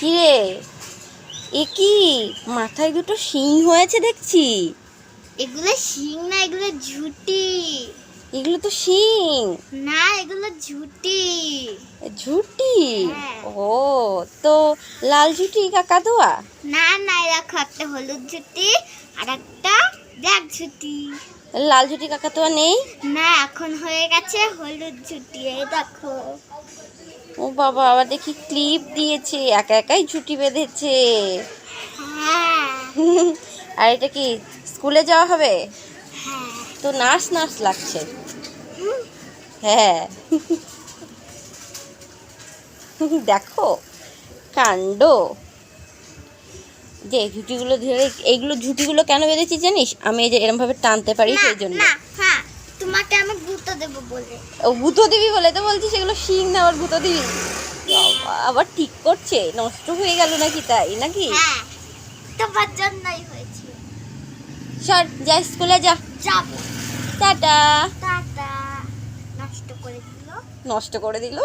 কিরে? এ কি? মাথায় দুটো শিং হয়েছে দেখছি। এগুলো শিং না এগুলো ঝুটি। এগুলো তো শিং। না এগুলো ঝুটি। ঝুটি? হ্যাঁ। ও তো লাল ঝুটি কাকাতুয়া না না এরা একটা হলুদ ঝুটি আর ঝুটি লাল ঝুটি কাকাতুয়া নেই? না এখন হয়ে গেছে হলুদ ঝুটি এই দেখো। ও বাবা আবার দেখি ক্লিপ দিয়েছে একা একাই ঝুটি বেঁধেছে। হ্যাঁ। আর এটা কি স্কুলে যাওয়া হবে? হ্যাঁ। তো নার্স নার্স লাগছে। হ্যাঁ। দেখো কাণ্ড। যে ঝুটিগুলো ধরে এইগুলো ঝুটিগুলো কেন বেঁধেছি জানিস? আমি এই যে এরম ভাবে টানতে পারি সেই জন্য। না হ্যাঁ তোমাকে আমি গুঁতো দেবো বলে। ও ভূতো দিবি বলে? তো বলছি সেগুলো শিং না আবার ভূতো দিবি? আবার ঠিক করছে? নষ্ট হয়ে গেল নাকি তাই নাকি? হ্যাঁ তোমার জন্যই হয়েছে। সর যা স্কুলে যা। যাব। টাটা। টাটা। নষ্ট করে দিল। নষ্ট করে দিল?